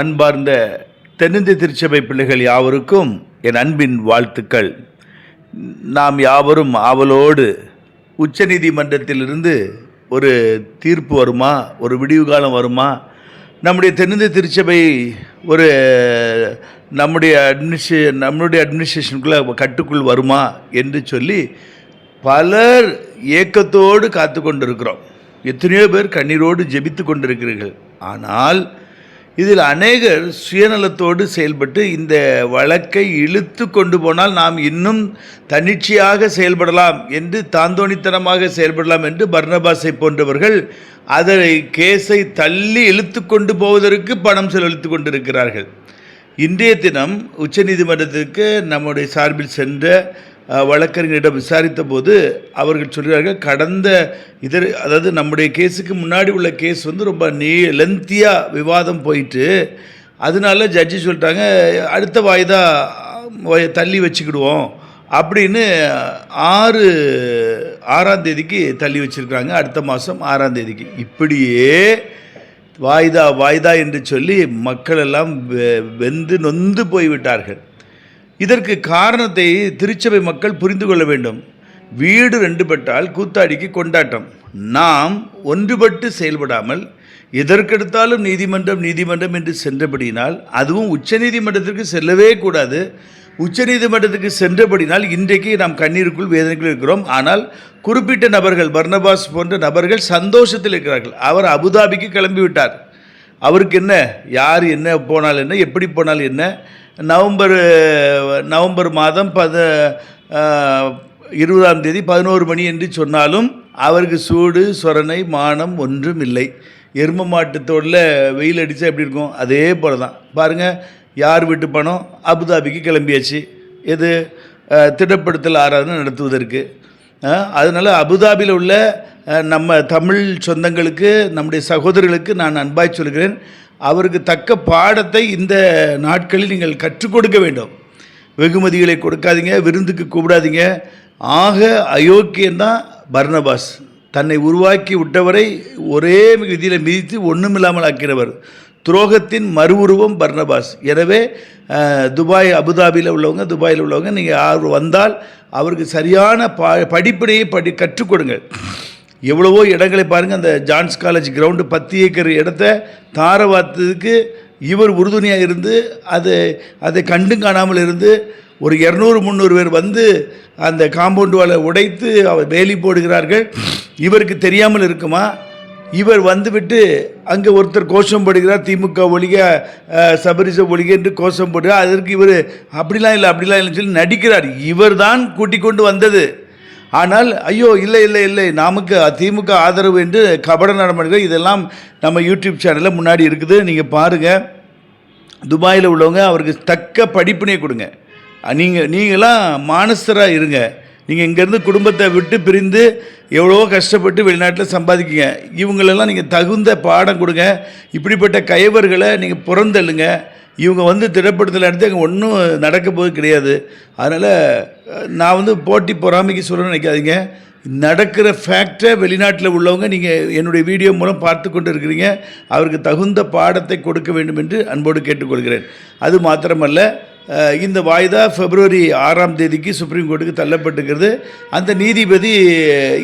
அன்பார்ந்த தென்னிந்திய திருச்சபை பிள்ளைகள் யாவருக்கும் என் அன்பின் வாழ்த்துக்கள். நாம் யாவரும் ஆவலோடு உச்சநீதிமன்றத்திலிருந்து ஒரு தீர்ப்பு வருமா? ஒரு விடிவு காலம் வருமா? நம்முடைய தென்னிந்திய திருச்சபை ஒரு நம்முடைய அட்மினிஸ்ட்ரே நம்மளுடைய அட்மினிஸ்ட்ரேஷனுக்குள்ளே கட்டுக்குள் வருமா என்று சொல்லி பலர் ஏக்கத்தோடு காத்து கொண்டிருக்கிறோம் எத்தனையோ பேர் கண்ணீரோடு ஜெபித்து கொண்டிருக்கிறீர்கள். ஆனால் இதில் அநேகர் சுயநலத்தோடு செயல்பட்டு இந்த வழக்கை இழுத்து கொண்டு போனால் நாம் இன்னும் தன்னிச்சையாக செயல்படலாம் என்று தாந்தோணித்தனமாக செயல்படலாம் என்று பர்ணபாசை போன்றவர்கள் அதை கேஸை தள்ளி இழுத்து கொண்டு போவதற்கு பணம் செலவழித்து கொண்டிருக்கிறார்கள். இன்றைய தினம் உச்சநீதிமன்றத்திற்கு நம்முடைய சார்பில் சென்ற வழக்கறிஞரிடம் விசாரித்த போது அவர்கள் சொல்கிறார்கள் கடந்த இதர் அதாவது நம்முடைய கேஸுக்கு முன்னாடி உள்ள கேஸ் வந்து ரொம்ப நீ லென்த்தியாக விவாதம் போயிட்டு அதனால ஜட்ஜி சொல்லிட்டாங்க அடுத்த வாய்தா தள்ளி வச்சுக்கிடுவோம் அப்படின்னு ஆறு ஆறாம் தேதிக்கு தள்ளி வச்சுருக்குறாங்க அடுத்த மாதம் ஆறாம் தேதிக்கு. இப்படியே வாய்தா வாய்தா என்று சொல்லி மக்களெல்லாம் வெ- வெந்து நொந்து போய்விட்டார்கள். இதற்கு காரணத்தை திருச்சபை மக்கள் புரிந்து கொள்ள வேண்டும். வீடு ரெண்டு பட்டால் கூத்தாடிக்கு கொண்டாட்டம். நாம் ஒன்றுபட்டு செயல்படாமல் எதற்கெடுத்தாலும் நீதிமன்றம் நீதிமன்றம் என்று சென்றபடியினால் அதுவும் உச்சநீதிமன்றத்திற்கு செல்லவே கூடாது. உச்சநீதிமன்றத்துக்கு சென்றபடினால் இன்றைக்கு நாம் கண்ணீருக்குள் வேதனைக்குள் இருக்கிறோம். ஆனால் குறிப்பிட்ட நபர்கள் பர்னபாஸ் போன்ற நபர்கள் சந்தோஷத்தில் இருக்கிறார்கள். அவர் அபுதாபிக்கு கிளம்பிவிட்டார். அவருக்கு என்ன? யார் என்ன போனால் என்ன? எப்படி போனால் என்ன? நவம்பர் நவம்பர் மாதம் பத இருபதாம் தேதி பதினோரு மணி என்று சொன்னாலும் அவருக்கு சூடு சொரணை மானம் ஒன்றும் இல்லை. எரும மாட்டு தோளில் வெயில் அடித்தா எப்படி இருக்கும்? அதே போல தான் பாருங்கள் யார் வீட்டு பணம்? அபுதாபிக்கு கிளம்பியாச்சு. எது? திட்டப்படுத்தல் ஆராதனை நடத்துவதற்கு. அதனால் அபுதாபியில் உள்ள நம்ம தமிழ் சொந்தங்களுக்கு நம்முடைய சகோதரர்களுக்கு நான் அன்பாய் சொல்கிறேன். அவருக்கு தக்க பாடத்தை இந்த நாட்களில் நீங்கள் கற்றுக் கொடுக்க வேண்டும். வெகுமதிகளை கொடுக்காதீங்க விருந்துக்கு கூப்பிடாதீங்க. ஆக அயோக்கியந்தான் பர்ணபாஸ் தன்னை உருவாக்கி விட்டவரை ஒரே விதியில் மிதித்து ஒன்றுமில்லாமல் ஆக்கிறவர் துரோகத்தின் மறு உருவம் எனவே துபாய் அபுதாபியில் உள்ளவங்க துபாயில் உள்ளவங்க நீங்கள் யார் வந்தால் அவருக்கு சரியான பா படிப்பினையை படி கற்றுக் கொடுங்கள். எவ்வளவோ இடங்களை பாருங்கள் அந்த ஜான்ஸ் காலேஜ் கிரவுண்டு பத்து ஏக்கர் இடத்த தாரவாத்ததுக்கு இவர் உறுதுணையாக இருந்து அது அதை கண்டும் காணாமல் இருந்து ஒரு இரநூறு முந்நூறு பேர் வந்து அந்த காம்பவுண்டு வாழை உடைத்து அவர் வேலி போடுகிறார்கள். இவருக்கு தெரியாமல் இருக்குமா? இவர் வந்துவிட்டு அங்கே ஒருத்தர் கோஷம் போடுகிறார் திமுக ஒழிக சபரிச ஒழிக என்று கோஷம் போடுகிறார். அதற்கு இவர் அப்படிலாம் இல்லை அப்படிலாம் இல்லைன்னு சொல்லி நடிக்கிறார். இவர் தான் கூட்டிக் கொண்டு வந்தது. ஆனால் ஐயோ இல்லை இல்லை இல்லை நமக்கு திமுக ஆதரவு என்று கபட நடமாடுகள் இதெல்லாம் நம்ம யூடியூப் சேனலில் முன்னாடி இருக்குது. நீங்கள் பாருங்கள் துபாயில் உள்ளவங்க அவருக்கு தக்க படிப்பினை கொடுங்க. நீங்கள் நீங்களாம் மானஸ்தராக இருங்க. நீங்கள் இங்கேருந்து குடும்பத்தை விட்டு பிரிந்து எவ்வளோ கஷ்டப்பட்டு வெளிநாட்டில் சம்பாதிக்கீங்க. இவங்களெல்லாம் நீங்கள் தகுந்த பாடம் கொடுங்க. இப்படிப்பட்ட கைவர்களை நீங்கள் புறந்தள்ளுங்க. இவங்க வந்து திரைப்படத்தில் எடுத்து அங்கே ஒன்றும் நடக்க போது கிடையாது. அதனால் நான் வந்து போட்டி பொறாமைக்கு சொல்லணும்னு நினைக்காதீங்க. நடக்கிற ஃபேக்டை வெளிநாட்டில் உள்ளவங்க நீங்கள் என்னுடைய வீடியோ மூலம் பார்த்து கொண்டு இருக்கிறீங்க அவருக்கு தகுந்த பாடத்தை கொடுக்க வேண்டும் என்று அன்போடு கேட்டுக்கொள்கிறேன். அது மாத்திரமல்ல இந்த வாய்தா பிப்ரவரி ஆறாம் தேதிக்கு சுப்ரீம் கோர்ட்டுக்கு தள்ளப்பட்டுக்கிறது அந்த நீதிபதி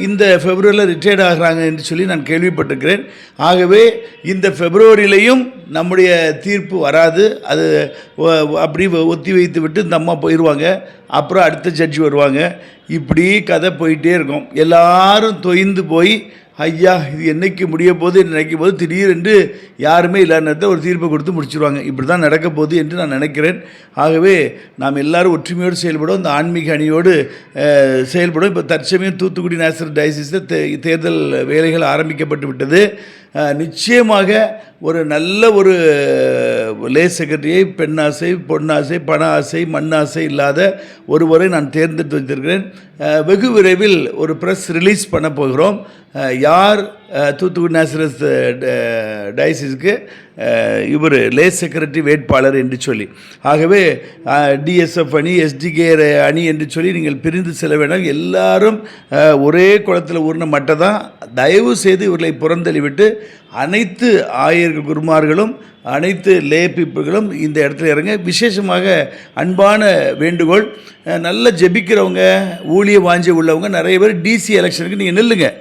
இந்த பிப்ரவரியில் ரிட்டையர்ட் ஆகிறாங்க என்று சொல்லி நான் கேள்விப்பட்டிருக்கிறேன். ஆகவே இந்த பிப்ரவரியிலையும் நம்முடைய தீர்ப்பு வராது. அது அப்படி ஒத்தி வைத்து விட்டு இந்த அம்மா போயிடுவாங்க அப்புறம் அடுத்த ஜட்ஜி வருவாங்க. இப்படி கதை போயிட்டே இருக்கும். எல்லாரும் தொய்ந்து போய் ஐயா இது என்னைக்கு முடிய போது என்று நினைக்கும் போது திடீரென்று யாருமே இல்லாத நேரத்தில் ஒரு தீர்ப்பை கொடுத்து முடிச்சிருவாங்க. இப்படி தான் நடக்க போகுது என்று நான் நினைக்கிறேன். ஆகவே நாம் எல்லாரும் ஒற்றுமையோடு செயல்படும் இந்த ஆன்மீக அணியோடு செயல்படும் இப்போ தற்சமயம் தூத்துக்குடி நேசர் டயசிஸில் தே தேர்தல் வேலைகள் ஆரம்பிக்கப்பட்டு விட்டது. நிச்சயமாக ஒரு நல்ல ஒரு லே செக்ரட்டரியை பெண்ணாசை பொன்னாசை பண ஆசை மண்ணாசை இல்லாத ஒருவரை நான் தேர்ந்தெடுத்து வைத்திருக்கிறேன். வெகு விரைவில் ஒரு ப்ரெஸ் ரிலீஸ் பண்ண போகிறோம். யார் தூத்துக்குடி நேசரஸ் டயசிஸ்க்கு இவர் லே செக்ரட்டரி வேட்பாளர் என்று சொல்லி. ஆகவே டிஎஸ்எஃப் அணி எஸ்டிகே அணி என்று சொல்லி நீங்கள் பிரிந்து செல்ல வேண்டாம். எல்லாரும் ஒரே குளத்தில் ஊர்ன மட்டை தான் தயவு செய்து இவர்களை புறந்தள்ளிவிட்டு அனைத்து ஆயர்கள் குருமார்களும் அனைத்து லே பீப்புள்களும் இந்த இடத்துல இறங்க. விசேஷமாக அன்பான வேண்டுகோள் நல்ல நல்லா ஜெபிக்கிறவங்க ஊழிய வாஞ்சி உள்ளவங்க நிறைய பேர் டிசி எலெக்ஷனுக்கு நீங்கள் நில்லுங்கள்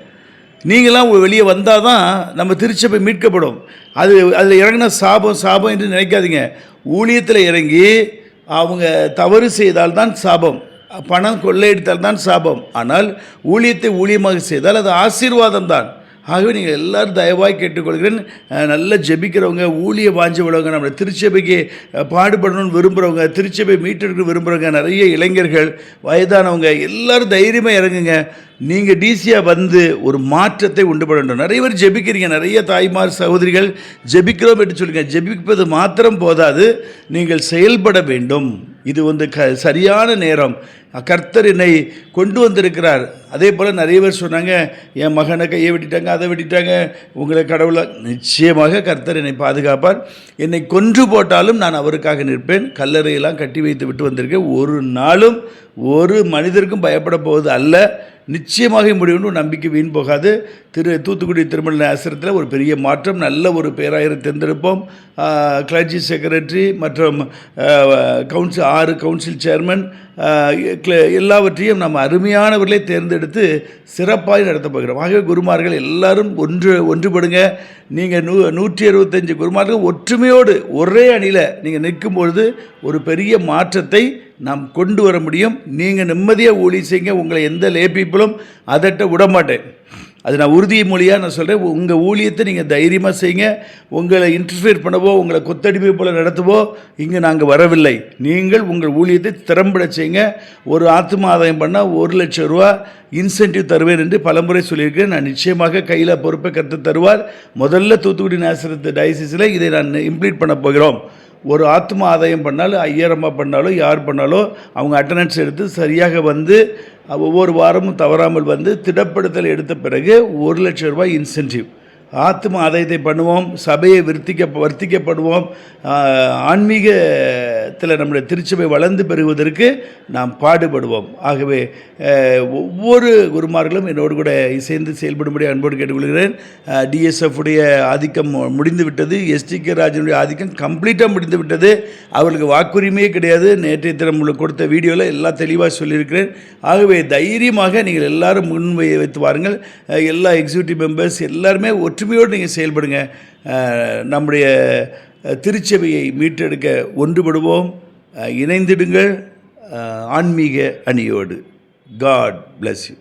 நீங்களாம் வெளியே வந்தால் தான் நம்ம திருச்சபை மீட்கப்படும். அது அதில் இறங்கின சாபம் சாபம் என்று நினைக்காதீங்க. ஊழியத்தில் இறங்கி அவங்க தவறு செய்தால் தான் சாபம். பணம் கொள்ளையடித்தால் தான் சாபம். ஆனால் ஊழியத்தை ஊழியமாக செய்தால் அது ஆசீர்வாதம் தான் ஆகவே நீங்கள் எல்லாரும் தயவாய் கேட்டுக்கொள்கிறேன். நல்ல நல்லா ஜெபிக்கிறவங்க ஊழிய வாஞ்சி உள்ளவங்க நம்ம திருச்சபைக்கு பாடுபடணும்னு விரும்புகிறவங்க திருச்சபை மீட்டெடுக்க விரும்புகிறவங்க நிறைய இளைஞர்கள் வயதானவங்க எல்லாரும் தைரியமாக இறங்குங்க. நீங்கள் டிசியாக வந்து ஒரு மாற்றத்தை உண்டு பண்ண வேண்டும். நிறைய பேர் ஜெபிக்கிறீங்க. நிறைய தாய்மார் சகோதரிகள் ஜெபிக்கிறோம் என்று சொல்லுங்க. ஜெபிப்பது மாத்திரம் போதாது. நீங்கள் செயல்பட வேண்டும். இது வந்து க சரியான நேரம். கர்த்தர் என்னை கொண்டு வந்திருக்கிறார். அதே போல் நிறைய பேர் சொன்னாங்க என் மகனை கையை வெட்டிட்டாங்க அதை வெட்டிட்டாங்க. உங்களை கடவுளை? நிச்சயமாக கர்த்தர் என்னை பாதுகாப்பார். என்னை கொன்று போட்டாலும் நான் அவருக்காக நிற்பேன். கல்லறையெல்லாம் கட்டி வைத்து விட்டு வந்திருக்கேன் ஒரு நாளும் ஒரு மனிதருக்கும் பயப்பட போவது அல்ல. நிச்சயமாக முடியும்னு நம்பிக்கை வீண் போகாது. திரு தூத்துக்குடி திருமண ஆசிரத்தில் ஒரு பெரிய மாற்றம் நல்ல ஒரு பேராயரை தேர்ந்தெடுப்போம். கிளர்ஜி செக்ரட்டரி மற்றும் கவுன்சில் ஆறு கவுன்சில் சேர்மன் எல்லாவற்றையும் நம்ம அருமையானவர்களை தேர்ந்தெடுத்து சிறப்பாக நடத்தப் போகிறோம். ஆகவே குருமார்கள் எல்லாரும் ஒன்று ஒன்றுபடுங்க. நீங்கள் நூ நூற்றி அறுபத்தஞ்சு குருமார்கள் ஒற்றுமையோடு ஒரே அணியில் நீங்கள் நிற்கும் பொழுது ஒரு பெரிய மாற்றத்தை நாம் கொண்டு வர முடியும். நீங்கள் நிம்மதியாக ஊழி செய்யுங்க. உங்களை எந்த லே பீப்புளும் அதட்ட விட மாட்டேன். அது நான் உறுதி மொழியாக நான் சொல்கிறேன் உங்கள் ஊழியத்தை நீங்கள் தைரியமாக செய்யுங்க. உங்களை இன்டர்ஃபியர் பண்ணவோ உங்களை கொத்தடிமை போல் நடத்துவோ இங்கே நாங்கள் வரவில்லை. நீங்கள் உங்கள் ஊழியத்தை திறம்பட செய்யுங்க. ஒரு ஆத்ம ஆதாயம் பண்ணால் ஒரு லட்சம் ரூபா இன்சென்டிவ் தருவேன் என்று பலமுறை சொல்லியிருக்கேன் நான் நிச்சயமாக கையில் பொறுப்பை கற்று தருவார். முதல்ல தூத்துக்குடி நேசரத்து டயசிஸில் இதை நான் இம்ப்ளீட் பண்ண போகிறோம். ஒரு ஆத்மா ஆதாயம் பண்ணாலும் ஐயரம்மா பண்ணாலும் யார் பண்ணாலும் அவங்க அட்டண்டன்ஸ் எடுத்து சரியாக வந்து ஒவ்வொரு வாரமும் தவறாமல் வந்து திடப்படுத்தல் எடுத்த பிறகு ஒரு லட்சம் ரூபாய் இன்சென்டிவ் ஆத்ம ஆதாயத்தை பண்ணுவோம் சபையை விருத்திக்க வர்த்திக்கப்படுவோம் ஆன்மீக ஆன்மீகத்தில் நம்முடைய திருச்சபை வளர்ந்து பெறுவதற்கு நாம் பாடுபடுவோம். ஆகவே ஒவ்வொரு குருமார்களும் என்னோடு கூட இசைந்து செயல்படும்படி அன்போடு கேட்டுக்கொள்கிறேன். டிஎஸ்எஃப் உடைய ஆதிக்கம் முடிந்து விட்டது எஸ்டிகே ராஜனுடைய ஆதிக்கம் கம்ப்ளீட்டாக முடிந்து விட்டது அவர்களுக்கு வாக்குரிமையே கிடையாது. நேற்றைய தினம் உங்களுக்கு கொடுத்த வீடியோவில் எல்லாம் தெளிவாக சொல்லியிருக்கிறேன். ஆகவே தைரியமாக நீங்கள் எல்லாரும் முன் வைத்து வாருங்கள். எல்லா எக்ஸிக்யூட்டிவ் மெம்பர்ஸ் எல்லாருமே ஒற்றுமையோடு நீங்கள் செயல்படுங்க. நம்முடைய திருச்சபையை மீட்டெடுக்க ஒன்றுபடுவோம். இணைந்திடுங்கள். ஆன்மீக அணியோடு. God bless you